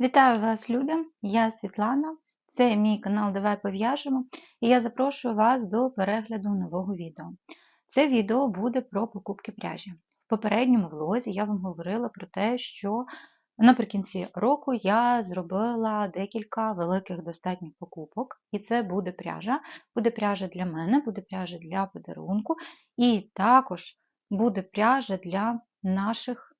Вітаю вас, любі! Я Світлана, це мій канал Давай пов'яжемо, і я запрошую вас до перегляду нового відео. Це відео буде про покупки пряжі. В попередньому влозі я вам говорила про те, що наприкінці року я зробила декілька великих достатніх покупок, і це буде пряжа. Буде пряжа для мене, буде пряжа для подарунку, і також буде пряжа для наших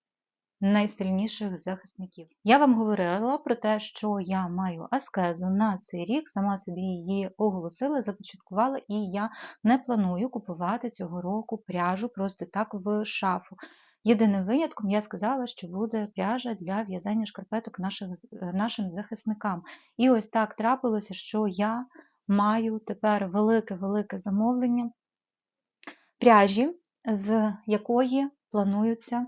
найсильніших захисників. Я вам говорила про те, що я маю аскезу на цей рік, сама собі її оголосила, започаткувала, і я не планую купувати цього року пряжу просто так в шафу. Єдиним винятком я сказала, що буде пряжа для в'язання шкарпеток наших, нашим захисникам. І ось так трапилося, що я маю тепер велике-велике замовлення пряжі, з якої плануються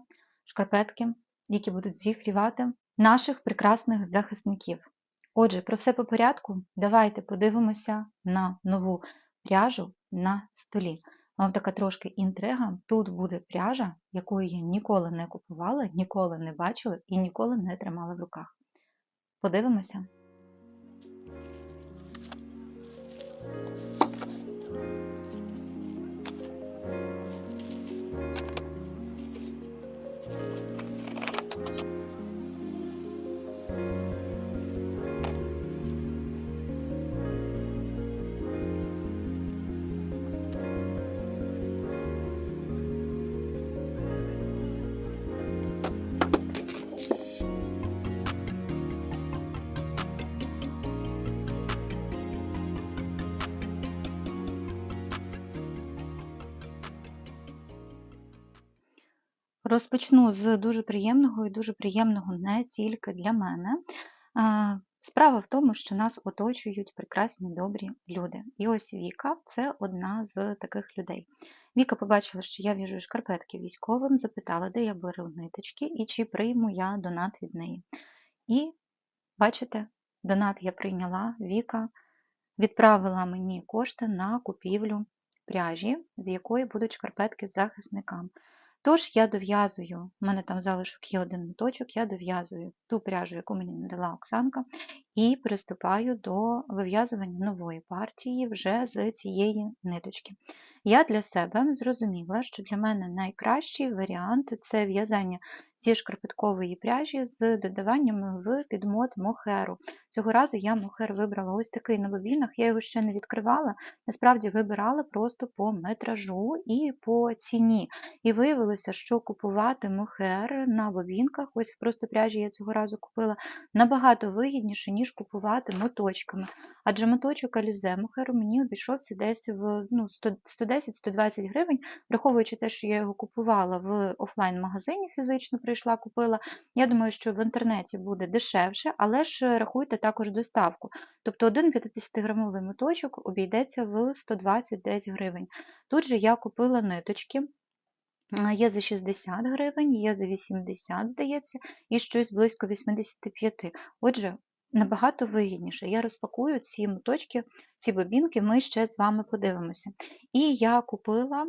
шкарпетки, які будуть зігрівати наших прекрасних захисників. Отже, про все по порядку, давайте подивимося на нову пряжу на столі. Вам така трошки інтрига. Тут буде пряжа, якої я ніколи не купувала, ніколи не бачила і ніколи не тримала в руках. Подивимося. Розпочну з дуже приємного і дуже приємного не тільки для мене. Справа в тому, що нас оточують прекрасні добрі люди. І ось Віка це одна з таких людей. Віка побачила, що я в'яжу шкарпетки військовим, запитала, де я беру ниточки і чи прийму я донат від неї. І, бачите, донат я прийняла, Віка відправила мені кошти на купівлю пряжі, з якої будуть шкарпетки з захисникам. Тож я дов'язую, в мене там залишок є один моточок, я дов'язую ту пряжу, яку мені надала Оксанка, і приступаю до вив'язування нової партії вже з цієї ниточки. Я для себе зрозуміла, що для мене найкращий варіант це в'язання зі шкарпеткової пряжі з додаванням в підмот мохеру. Цього разу я мохер вибрала ось такий на бобінах, я його ще не відкривала, насправді вибирала просто по метражу і по ціні. І виявилося, що купувати мохер на бобінках, ось просто пряжі я цього разу купила, набагато вигідніше, ніж купувати моточками. Адже моточок Алізе мохеру мені обійшовся десь в ну, 110-120 гривень, враховуючи те, що я його купувала в офлайн-магазині фізично прийшла, купила. Я думаю, що в інтернеті буде дешевше, але ж рахуйте також доставку. Тобто один 50-грамовий моточок обійдеться в 120 десь гривень. Тут же я купила ниточки. Є за 60 гривень, є за 80, здається, і щось близько 85. Отже, набагато вигідніше. Я розпакую ці моточки, ці бобінки, ми ще з вами подивимося. І я купила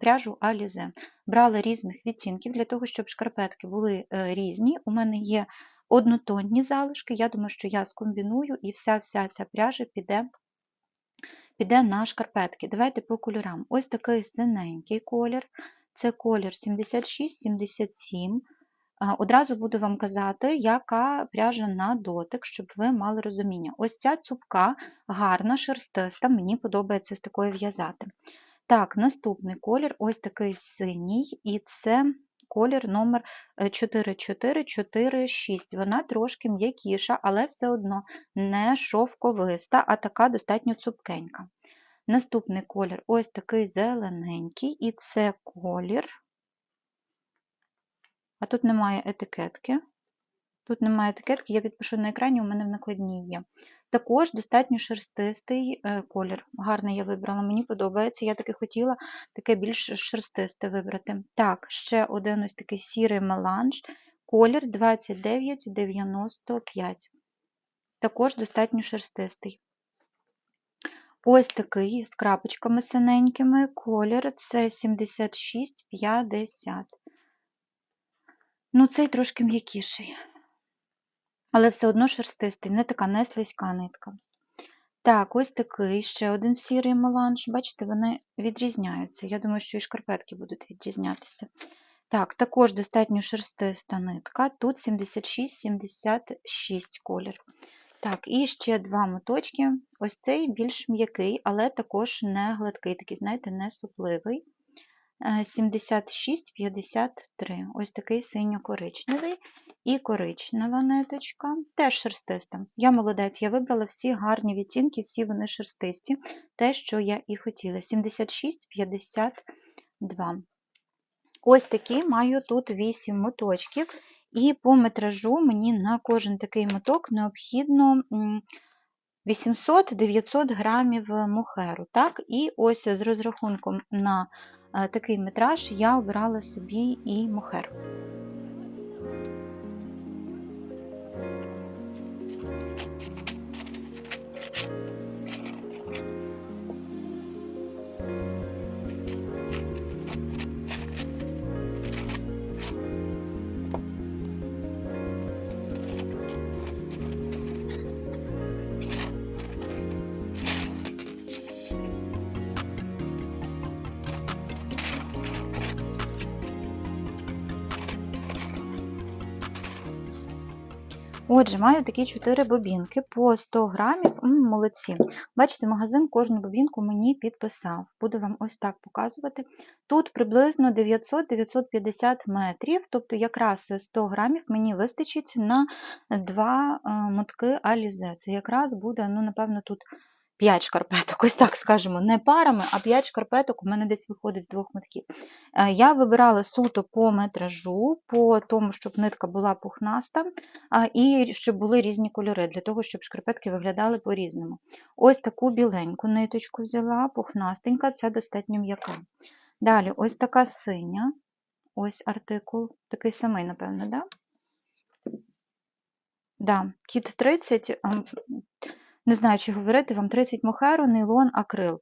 пряжу Alize. Брала різних відтінків для того, щоб шкарпетки були е, різні. У мене є однотонні залишки. Я думаю, що я скомбіную і вся-вся ця пряжа піде. Піде на шкарпетки. Давайте по кольорам. Ось такий синенький колір, це колір 76-77. Одразу буду вам казати, яка пряжа на дотик, щоб ви мали розуміння. Ось ця цупка гарна, шерстиста, мені подобається з такою в'язати. Так, наступний колір ось такий синій, і це колір номер 4446. Е, Вона трошки м'якіша, але все одно не шовковиста, а така достатньо цупкенька. Наступний колір ось такий зелененький, і це колір. А тут немає етикетки. Тут немає етикетки, я підпишу на екрані, у мене в накладній є. Також достатньо шерстистий е, колір. Гарний я вибрала, мені подобається. Я таки хотіла таке більш шерстисте вибрати. Так, ще один ось такий сірий меланж, колір 2995. Також достатньо шерстистий. Ось такий з крапочками синенькими колір це 7650. Ну, цей трошки м'якіший. Але все одно шерстистий, не така не слизька нитка. Так, ось такий ще один сірий меланж. Бачите, вони відрізняються. Я думаю, що і шкарпетки будуть відрізнятися. Так, також достатньо шерстиста нитка. Тут 76-76 колір. Так, і ще два моточки. Ось цей більш м'який, але також не гладкий, такий, знаєте, не супливий. 76-53. Ось такий синьо-коричневий і коричнева ниточка, теж шерстиста. Я молодець, я вибрала всі гарні відтінки, всі вони шерстисті, те, що я і хотіла. 76-52. Ось такі маю тут 8 моточків, і по метражу мені на кожен такий моток необхідно 800-900 грамів мухеру. Так? І ось з розрахунком на е, такий метраж я обрала собі і мухер. Отже, маю такі 4 бобінки по 100 грамів. М, молодці. Бачите, магазин кожну бобінку мені підписав. Буду вам ось так показувати. Тут приблизно 900-950 метрів, тобто якраз 100 грамів мені вистачить на 2 е, мотки Алізе. Це якраз буде, ну, напевно, тут 5 шкарпеток, ось так скажемо, не парами, а 5 шкарпеток у мене десь виходить з двох метків. Е, я вибирала суто по метражу, по тому, щоб нитка була пухнаста, і щоб були різні кольори, для того, щоб шкарпетки виглядали по-різному. Ось таку біленьку ниточку взяла, пухнастенька, це достатньо м'яка. Далі, ось така синя, ось артикул, такий самий, напевно, да? Да, кіт 30, не знаю, чи говорити вам 30 мохеру, нейлон, акрил.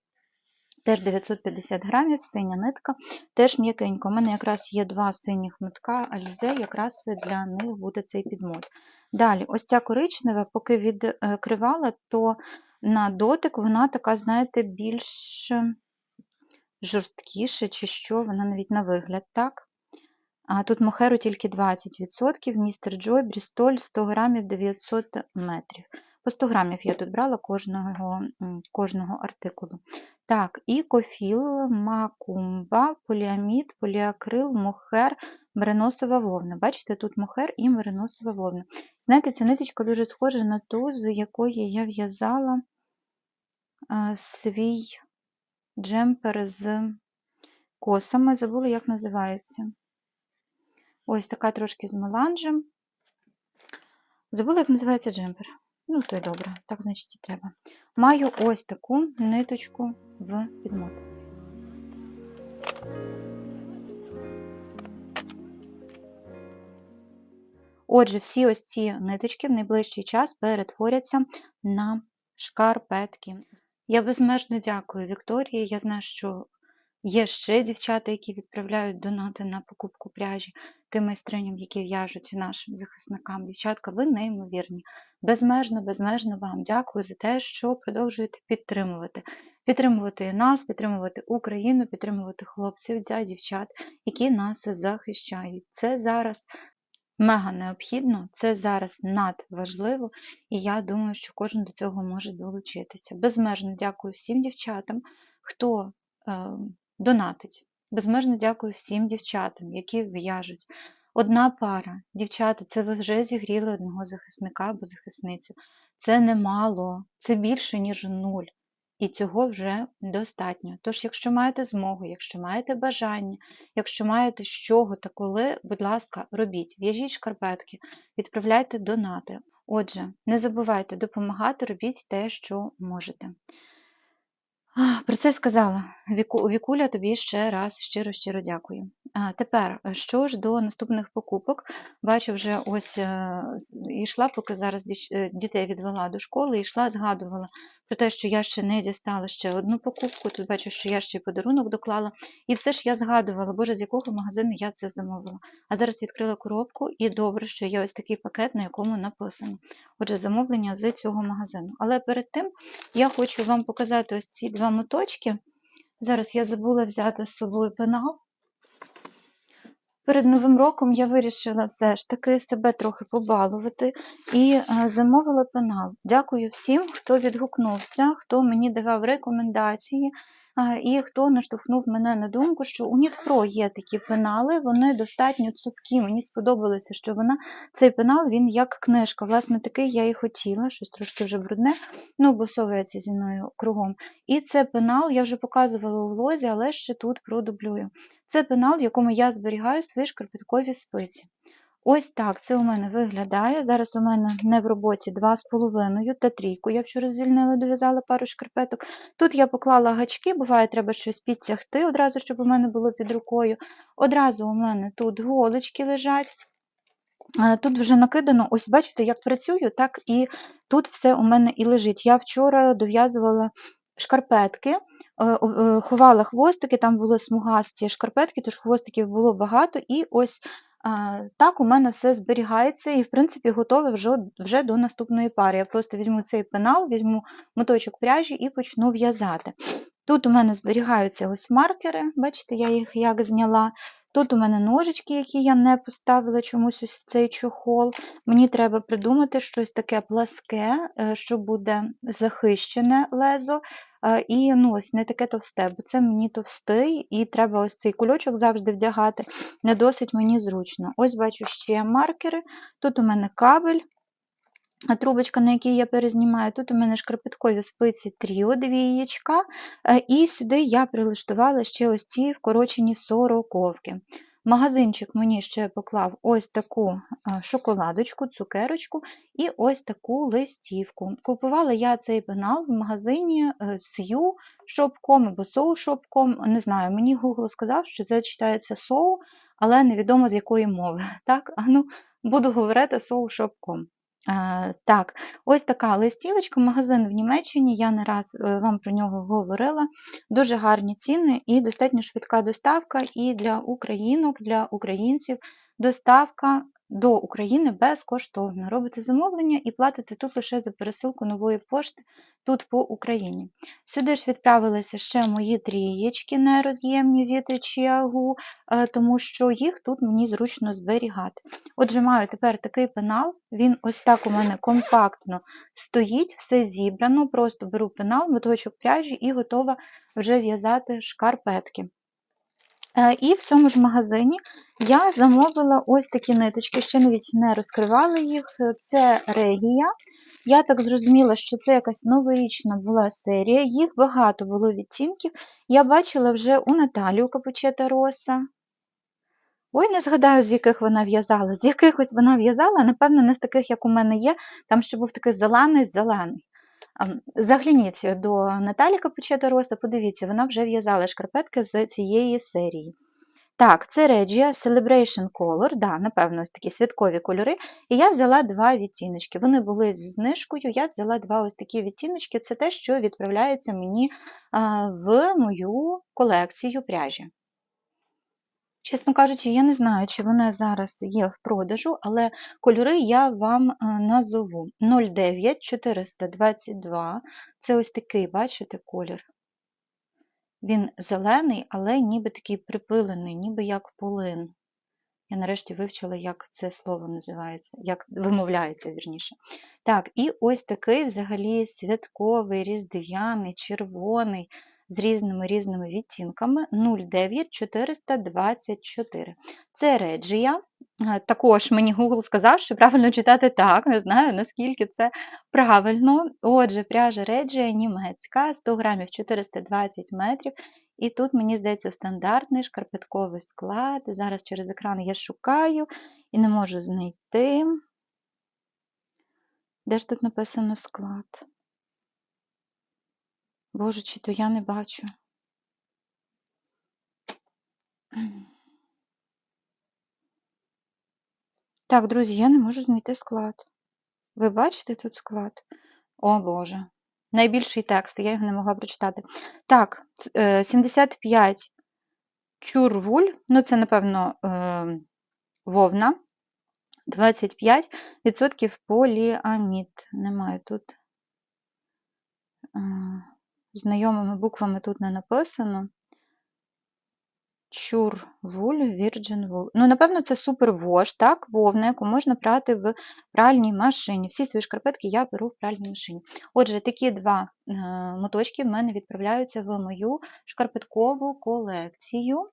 Теж 950 грамів, синя нитка, теж м'якенько. У мене якраз є два синіх мотка альзе, якраз для них буде цей підмот. Далі, ось ця коричнева, поки відкривала, то на дотик вона така, знаєте, більш жорсткіша, чи що, вона навіть на вигляд, так? А тут мохеру тільки 20%, містер Джой, Брістоль 100 грамів 900 метрів. По 100 грамів я тут брала кожного кожного артикулу. Так, і кофіл, макумба, поліамід, поліакрил, мохер, мериносова вовна. Бачите, тут мохер і мериносова вовна. Знаєте, ця ниточка дуже схожа на ту, з якої я в'язала свій джемпер з косами. Забула, як називається. Ось така трошки з меланжем. Забула, як називається джемпер. Ну, то й добре, так, значить, і треба. Маю ось таку ниточку в підмот. Отже, всі ось ці ниточки в найближчий час перетворяться на шкарпетки. Я безмежно дякую Вікторії. Я знаю, що Є ще дівчата, які відправляють донати на покупку пряжі тим майстриням, які в'яжуть нашим захисникам. Дівчатка, ви неймовірні. Безмежно, безмежно вам дякую за те, що продовжуєте підтримувати. Підтримувати нас, підтримувати Україну, підтримувати хлопців, дя, дівчат, які нас захищають. Це зараз мега необхідно, це зараз надважливо, і я думаю, що кожен до цього може долучитися. Безмежно дякую всім дівчатам, хто. Ем, донатить. Безмежно дякую всім дівчатам, які в'яжуть. Одна пара, дівчата, це ви вже зігріли одного захисника або захисницю. Це немало, це більше, ніж нуль. І цього вже достатньо. Тож, якщо маєте змогу, якщо маєте бажання, якщо маєте з чого та коли, будь ласка, робіть, в'яжіть шкарпетки, відправляйте донати. Отже, не забувайте допомагати, робіть те, що можете. Про це сказала. Віку, Вікуля, тобі ще раз щиро-щиро дякую. А, тепер, що ж до наступних покупок, бачу, вже ось е, йшла, поки зараз е, дітей відвела до школи, йшла, згадувала про те, що я ще не дістала ще одну покупку. Тут бачу, що я ще й подарунок доклала. І все ж я згадувала, боже, з якого магазину я це замовила. А зараз відкрила коробку, і добре, що є ось такий пакет, на якому написано. Отже, замовлення з цього магазину. Але перед тим я хочу вам показати ось ці два моточки. Зараз я забула взяти з собою пенал. Перед Новим роком я вирішила все ж таки себе трохи побалувати і е, замовила пенал. Дякую всім, хто відгукнувся, хто мені давав рекомендації і хто наштовхнув мене на думку, що у Нітпро є такі пенали, вони достатньо цупкі. Мені сподобалося, що вона цей пенал він як книжка. Власне, такий я і хотіла, щось трошки вже брудне, ну обосовується зі мною кругом. І це пенал, я вже показувала у влозі, але ще тут продублюю. Це пенал, в якому я зберігаю свої шкарпеткові спиці. Ось так це у мене виглядає. Зараз у мене не в роботі 2,5 та трійку. Я вчора звільнила, дов'язала пару шкарпеток. Тут я поклала гачки, буває, треба щось підтягти, одразу, щоб у мене було під рукою. Одразу у мене тут голочки лежать. Тут вже накидано, ось бачите, як працюю, так і тут все у мене і лежить. Я вчора дов'язувала шкарпетки, е, е, ховала хвостики, там були смугасті шкарпетки, тож хвостиків було багато, і ось так у мене все зберігається і, в принципі, готове вже, вже до наступної пари. Я просто візьму цей пенал, візьму моточок пряжі і почну в'язати. Тут у мене зберігаються ось маркери, бачите, я їх як зняла. Тут у мене ножички, які я не поставила чомусь ось в цей чохол. Мені треба придумати щось таке пласке, е, що буде захищене лезо, е, і ну, ось не таке товсте, бо це мені товстий, і треба ось цей кульочок завжди вдягати. Не досить мені зручно. Ось бачу ще маркери. Тут у мене кабель. Трубочка, на якій я перезнімаю, тут у мене шкарпеткові спиці тріо, дві е, і сюди я прилаштувала ще ось ці вкорочені сороковки. Магазинчик мені ще поклав ось таку е, шоколадочку, цукерочку і ось таку листівку. Купувала я цей пенал в магазині е, Сью шопком або соу шопком. Не знаю, мені Google сказав, що це читається соу, але невідомо з якої мови. Так, ну, буду говорити соу шопком. Е, Так, ось така листівочка, магазин в Німеччині, я не раз е, вам про нього говорила. Дуже гарні ціни і достатньо швидка доставка і для українок, для українців доставка до України безкоштовно. Робите замовлення і платите тут лише за пересилку нової пошти тут по Україні. Сюди ж відправилися ще мої трієчки нероз'ємні від Чіагу, е, тому що їх тут мені зручно зберігати. Отже, маю тепер такий пенал, він ось так у мене компактно стоїть, все зібрано, просто беру пенал, моточок пряжі і готова вже в'язати шкарпетки. Е, І в цьому ж магазині я замовила ось такі ниточки, ще навіть не розкривала їх. Це регія. Я так зрозуміла, що це якась новорічна була серія, їх багато було відтінків. Я бачила вже у Наталі у Капучета Роса. Ой, не згадаю, з яких вона в'язала. З якихось вона в'язала, напевно, не з таких, як у мене є. Там ще був такий зелений-зелений. Загляніть до Наталі Капучета Роса, подивіться, вона вже в'язала шкарпетки з цієї серії. Так, це Regia Celebration Color, да, напевно, такі святкові кольори. І я взяла два відтіночки. Вони були з знижкою, я взяла два ось такі відтіночки. Це те, що відправляється мені в мою колекцію пряжі. Чесно кажучи, я не знаю, чи вона зараз є в продажу, але кольори я вам е, назову. 09 422. Це ось такий, бачите, колір. Він зелений, але ніби такий припилений, ніби як полин. Я нарешті вивчила, як це слово називається, як вимовляється, вірніше. Так, і ось такий взагалі святковий, різдвяний, червоний, з різними різними відтінками 09424. Це Реджія. Е, Також мені Google сказав, що правильно читати так, не знаю, наскільки це правильно. Отже, пряжа Реджія німецька, 100 грамів 420 метрів. І тут, мені здається, стандартний шкарпетковий склад. Зараз через екран я шукаю і не можу знайти. Де ж тут написано склад? Боже, чи то я не бачу. Так, друзі, я не можу знайти склад. Ви бачите тут склад? О Боже. Найбільший текст, я його не могла прочитати. Так, е, 75 чурвуль, ну це, напевно, е, вовна. 25% поліамід. Немає тут. Знайомими буквами тут не написано. Чур вуль, Virgin Wool. Ну, напевно, це супервош, так, вовна, яку можна прати в пральній машині. Всі свої шкарпетки я беру в пральній машині. Отже, такі два е, моточки в мене відправляються в мою шкарпеткову колекцію.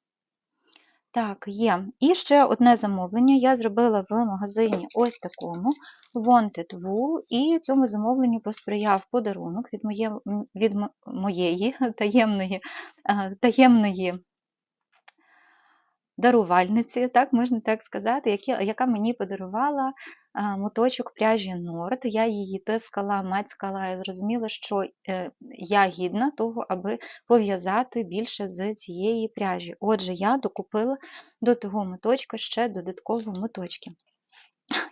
Так, є. І ще одне замовлення я зробила в магазині ось такому Wanted Wool, і цьому замовленню посприяв подарунок від, моє, від моєї таємної, е, таємної дарувальниці, так можна так сказати, яка мені подарувала моточок пряжі Норд. Я її тискала, мацькала і зрозуміла, що е, я гідна того, аби пов'язати більше з цієї пряжі. Отже, я докупила до того моточка ще додаткові моточки.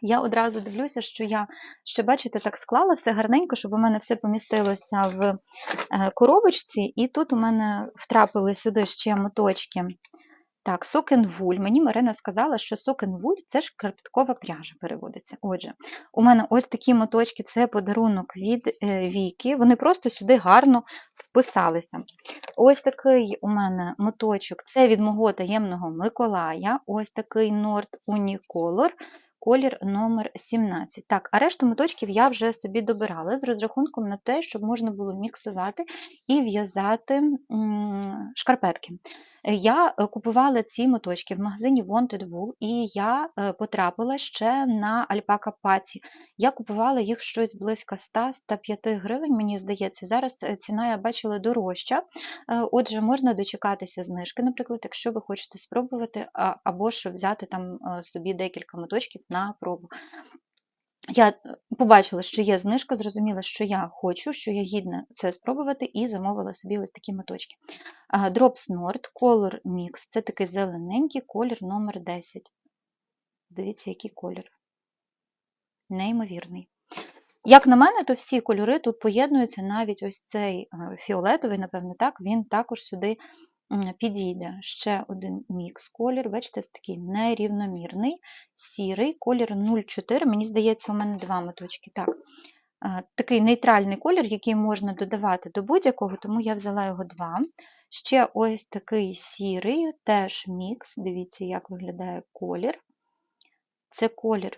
Я одразу дивлюся, що я ще, бачите, так склала все гарненько, щоб у мене все помістилося в е, коробочці, і тут у мене втрапили сюди ще моточки. Так, сокенвуль. Мені Марина сказала, що сокенвуль це ж карпіткова пряжа переводиться. Отже, у мене ось такі моточки це подарунок від е, Віки. Вони просто сюди гарно вписалися. Ось такий у мене моточок це від мого таємного Миколая. Ось такий Nord Unicolor. Колір номер 17. Так, а решту моточків я вже собі добирала з розрахунком на те, щоб можна було міксувати і в'язати шкарпетки. Е, Я е, купувала ці моточки в магазині Wanted Wool, і я е, потрапила ще на альпака паці. Я купувала їх щось близько 100-105 гривень, мені здається. Зараз ціна я бачила дорожча. Отже, можна дочекатися знижки, наприклад, якщо ви хочете спробувати, або ж взяти там собі декілька моточків на пробу. Я е, побачила, що є знижка, зрозуміла, що я хочу, що я гідна це спробувати, і замовила собі ось такі моточки. Drops Nord Color Mix це такий зелененький колір номер 10. Дивіться, який колір. Неймовірний. Як на мене, то всі кольори тут поєднуються, навіть ось цей е, фіолетовий, напевно, так, він також сюди підійде. Ще один мікс колір, бачите, це такий нерівномірний, сірий, колір 04. Мені здається, у мене два моточки. Так, Е, такий нейтральний колір, який можна додавати до будь-якого, тому я взяла його два. Ще ось такий сірий, теж мікс. Дивіться, як виглядає колір. Це колір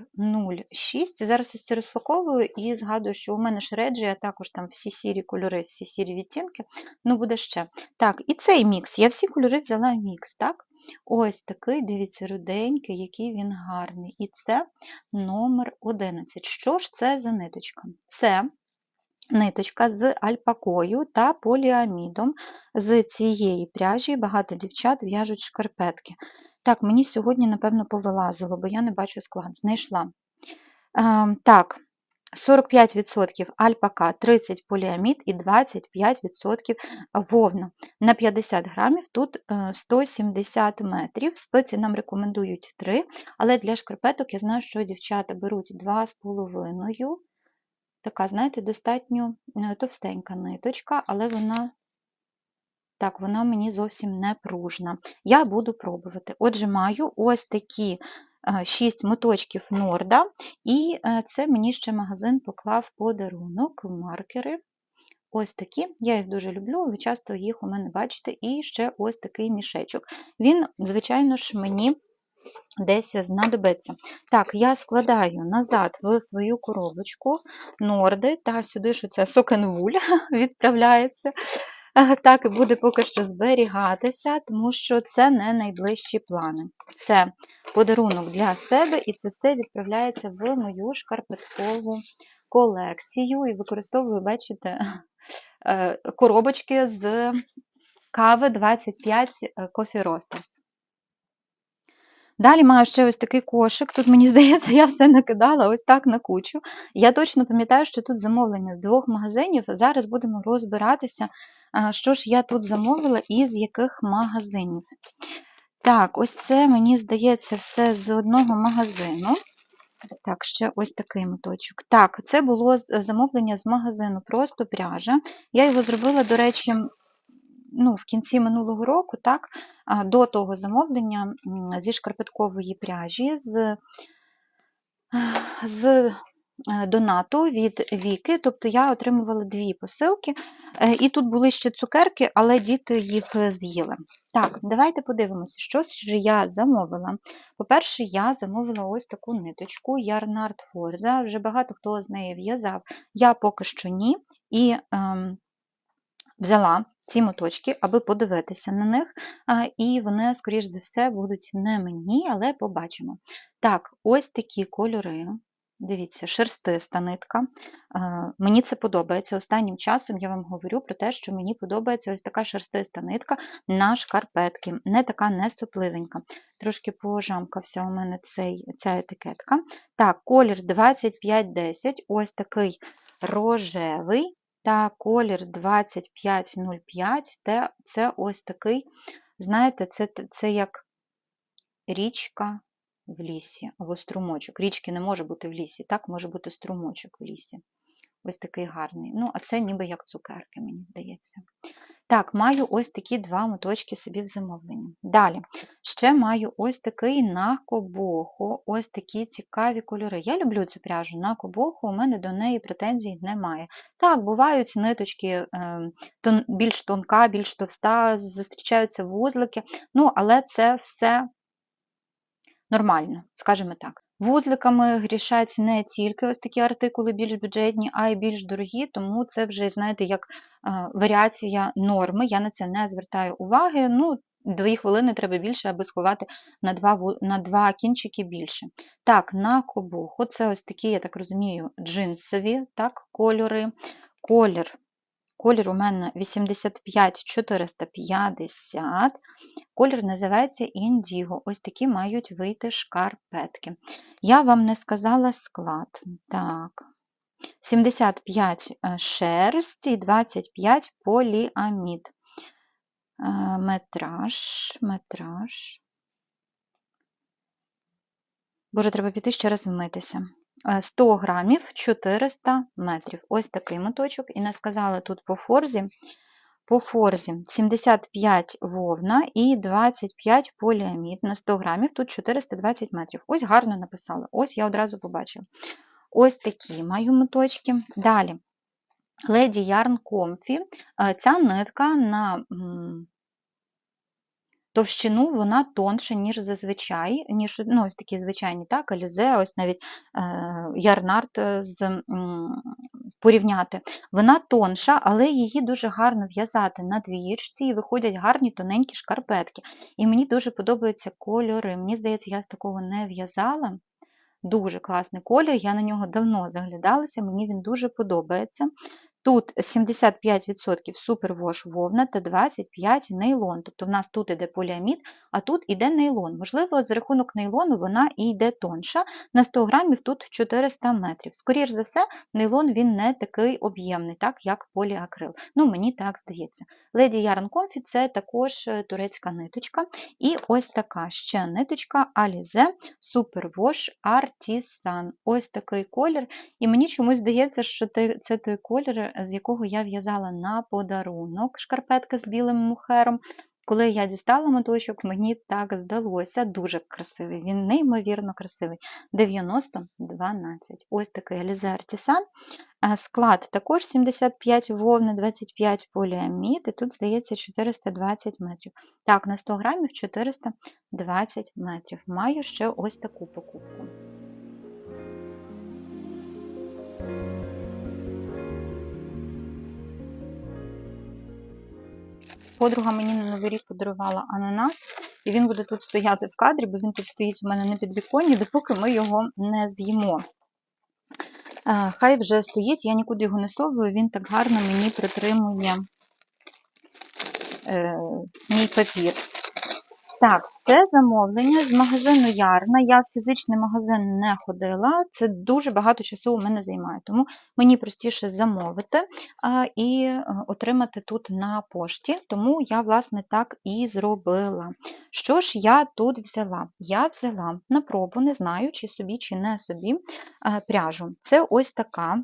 06. Зараз ось це розпаковую і згадую, що у мене ж реджі, а також там всі сірі кольори, всі сірі відтінки. Ну, буде ще. Так, і цей мікс. Я всі кольори взяла мікс, так? Ось такий, дивіться, руденький, який він гарний. І це номер 11. Що ж це за ниточка? Це ниточка з альпакою та поліамідом. З цієї пряжі багато дівчат в'яжуть шкарпетки. Так, мені сьогодні, напевно, повилазило, бо я не бачу склад. Знайшла. Ем, так, 45% альпака, 30 поліамід і 25% вовна. На 50 грамів тут е, 170 метрів. Спиці нам рекомендують 3, але для шкарпеток я знаю, що дівчата беруть 2,5. Така, знаєте, достатньо е, товстенька ниточка, але вона так, вона мені зовсім не пружна. Я буду пробувати. Отже, маю ось такі 6 моточків Норда, і е, це мені ще магазин поклав подарунок, маркери. Ось такі, я їх дуже люблю, ви часто їх у мене бачите, і ще ось такий мішечок. Він, звичайно ж, мені десь знадобиться. Так, я складаю назад в свою коробочку норди, та сюди ж оця сокенвуль відправляється. Е, Так і буде поки що зберігатися, тому що це не найближчі плани. Це подарунок для себе, і це все відправляється в мою шкарпеткову колекцію. І використовую, бачите, е, коробочки з кави 25 Coffee Roasters. Далі маю ще ось такий кошик. Тут, мені здається, я все накидала ось так на кучу. Я точно пам'ятаю, що тут замовлення з двох магазинів. Зараз будемо розбиратися, що ж я тут замовила і з яких магазинів. Так, ось це, мені здається, все з одного магазину. Так, ще ось такий моточок. Так, це було замовлення з магазину просто пряжа. Я його зробила, до речі, ну, в кінці минулого року, так, до того замовлення зі шкарпеткової пряжі, з, з е, донату від Віки. Тобто я отримувала дві посилки, е, і тут були ще цукерки, але діти їх е, з'їли. Так, давайте подивимося, що ж я замовила. По-перше, я замовила ось таку ниточку Ярнард Форза. Вже багато хто з неї в'язав. Я поки що ні. І ем, взяла ці моточки, аби подивитися на них, і вони, скоріш за все, будуть не мені, але побачимо. Так, ось такі кольори. Дивіться, шерстиста нитка. Мені це подобається. Останнім часом я вам говорю про те, що мені подобається ось така шерстиста нитка на шкарпетки, не така несопливенька. Трошки пожамкався у мене цей, ця етикетка. Так, колір 2510, ось такий рожевий. Та колір 2505, це ось такий, знаєте, це, це як річка в лісі або струмочок. Річки не може бути в лісі, так може бути струмочок в лісі. Ось такий гарний. Ну, а це ніби як цукерки, мені здається. Так, маю ось такі два моточки собі в замовленні. Далі, ще маю ось такий на кобоху, ось такі цікаві кольори. Я люблю цю пряжу на кобоху, у мене до неї претензій немає. Так, бувають ниточки е, тон- більш тонка, більш товста, зустрічаються вузлики, ну, але це все нормально, скажімо так. Вузликами грішать не тільки ось такі артикули більш бюджетні, а й більш дорогі, тому це вже, знаєте, як е, варіація норми. Я на це не звертаю уваги. Ну, дві хвилини треба більше, аби сховати на два, на два кінчики більше. Так, на кобуху це ось такі, я так розумію, джинсові так, кольори. Колір. Колір у мене 85450. Колір називається індіго. Ось такі мають вийти шкарпетки. Я вам не сказала склад. Так. 75 е, шерсть і 25 поліамід. Е, Метраж, метраж. Боже, треба піти ще раз вмитися. Е, 100 грамів 400 метрів. Ось такий моточок. І не сказали тут по форзі. По форзі 75 вовна і 25 поліамід на 100 грамів, тут 420 метрів. Ось гарно написали. Ось я одразу побачила. Ось такі маю моточки. Далі. Lady Yarn Comfy. Е, Ця нитка на товщину вона тонша, ніж зазвичай, ніж ну, ось такі звичайні, так, Alize, ось навіть е, Ярнард з м, порівняти. Вона тонша, але її дуже гарно в'язати на двієчці і виходять гарні тоненькі шкарпетки. І мені дуже подобаються кольори. Мені здається, я з такого не в'язала. Дуже класний колір, я на нього давно заглядалася, мені він дуже подобається. Тут 75% супервош вовна та 25% нейлон. Тобто в нас тут іде поліамід, а тут іде нейлон. Можливо, за рахунок нейлону вона і йде тонша. На 100 грамів тут 400 метрів. Скоріш за все, нейлон він не такий об'ємний, так як поліакрил. Ну, мені так здається. Lady Yarn Comfy – це також е, турецька ниточка. І ось така ще ниточка Alize Superwash Artisan. Ось такий колір. І мені чомусь здається, що це той колір, з якого я в'язала на подарунок шкарпетки з білим мухером. Коли я дістала моточок, мені так здалося. Дуже красивий. Він неймовірно красивий. 90-12. Ось такий Alize Artisan. Склад також 75 вовни, 25 поліамід, і тут, здається, 420 метрів. Так, на 100 грамів 420 метрів. Маю ще ось таку покупку. Подруга мені на Новий рік подарувала ананас, і він буде тут стояти в кадрі, бо він тут стоїть у мене на підвіконні, допоки ми його не з'їмо. Е, Хай вже стоїть, я нікуди його не совую, він так гарно мені притримує е, мій папір. Так, це замовлення з магазину Ярна. Я в фізичний магазин не ходила. Це дуже багато часу у мене займає, тому мені простіше замовити і е, отримати тут на пошті. Тому я, власне, так і зробила. Що ж я тут взяла? Я взяла на пробу, не знаю, чи собі, чи не собі е, пряжу. Це ось така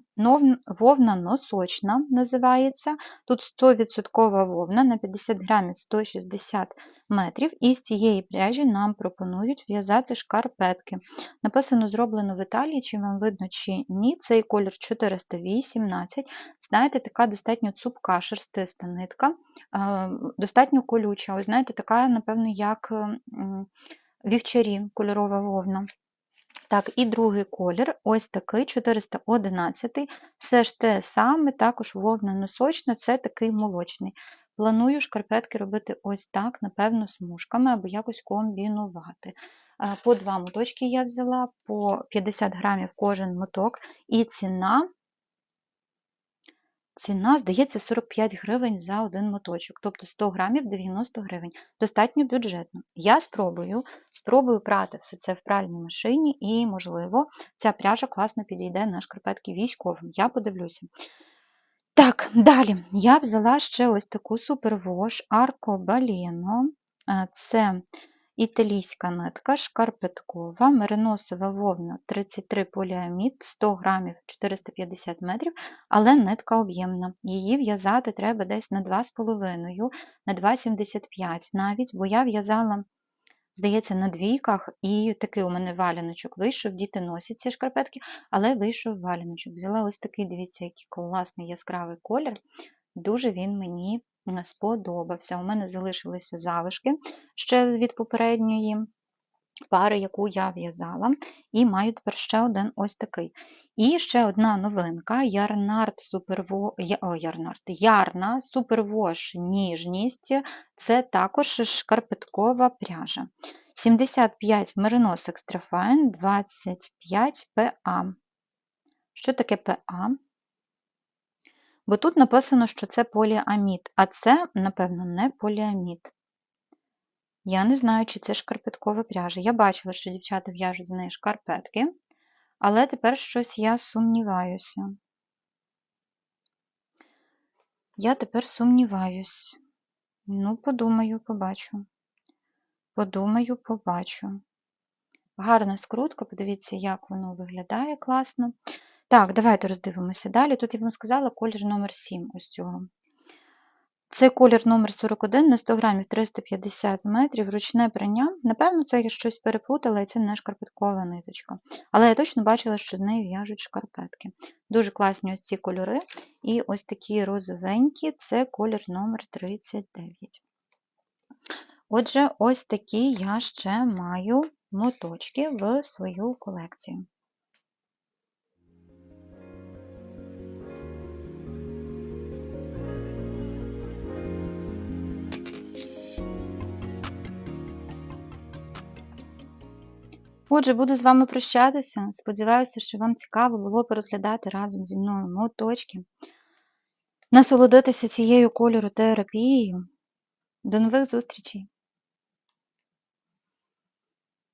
вовна носочна називається. Тут 100% вовна на 50 грамів 160 метрів. І з цієї пряжі нам пропонують в'язати шкарпетки. Написано зроблено в Італії, чи вам видно, чи ні. Цей колір 418. Знаєте, така достатньо цупка шерстиста нитка, достатньо колюча. Ось знаєте, така, напевно, як вівчарі, кольорова вовна. Так, і другий колір, ось такий 411. Все ж те саме, також вовна носочна, це такий молочний. Планую шкарпетки робити ось так, напевно, смужками або якось комбінувати. Е, По два моточки я взяла, по 50 грамів кожен моток, і ціна, ціна, здається, 45 гривень за один моточок, тобто 100 грамів 90 гривень. Достатньо бюджетно. Я спробую, спробую прати все це в пральній машині, і, можливо, ця пряжа класно підійде на шкарпетки військовим. Я подивлюся. Так, далі я взяла ще ось таку супервош Аркобаліно. Е, Це італійська нитка, шкарпеткова, мериносова вовна 33 поліамід, 100 грамів 450 метрів, але нитка об'ємна. Її в'язати треба десь на 2,5, на 2,75 навіть, бо я в'язала, здається, на двійках, і такий у мене валяночок вийшов, діти носять ці шкарпетки, але вийшов валяночок. Взяла ось такий, дивіться, який класний яскравий колір. Дуже він мені сподобався. У мене залишилися залишки ще від попередньої пари, яку я в'язала, і маю тепер ще один ось такий. І ще одна новинка: Ярнард Суперво... О, Ярнард. Ярна Супервош ніжність. Це також шкарпеткова пряжа. 75 Merino Extra Fine, 25 PA. Що таке PA? Бо тут написано, що це поліамід, а це, напевно, не поліамід. Я не знаю, чи це шкарпеткова пряжа. Я бачила, що дівчата в'яжуть з неї шкарпетки, але тепер щось я сумніваюся. Я тепер сумніваюсь. Ну, подумаю, побачу. Подумаю, побачу. Гарна скрутка, подивіться, як воно виглядає класно. Так, давайте роздивимося далі. Тут я вам сказала колір номер 7 ось цього. Це колір номер 41 на 100 грамів 350 метрів, ручне прання. Напевно, це я щось переплутала, і це не шкарпеткова ниточка. Але я точно бачила, що з нею в'яжуть шкарпетки. Дуже класні ось ці кольори. І ось такі розовенькі це колір номер 39. Отже, ось такі я ще маю моточки в свою колекцію. Отже, буду з вами прощатися. Сподіваюся, що вам цікаво було порозглядати разом зі мною моточки, насолодитися цією кольоротерапією. До нових зустрічей!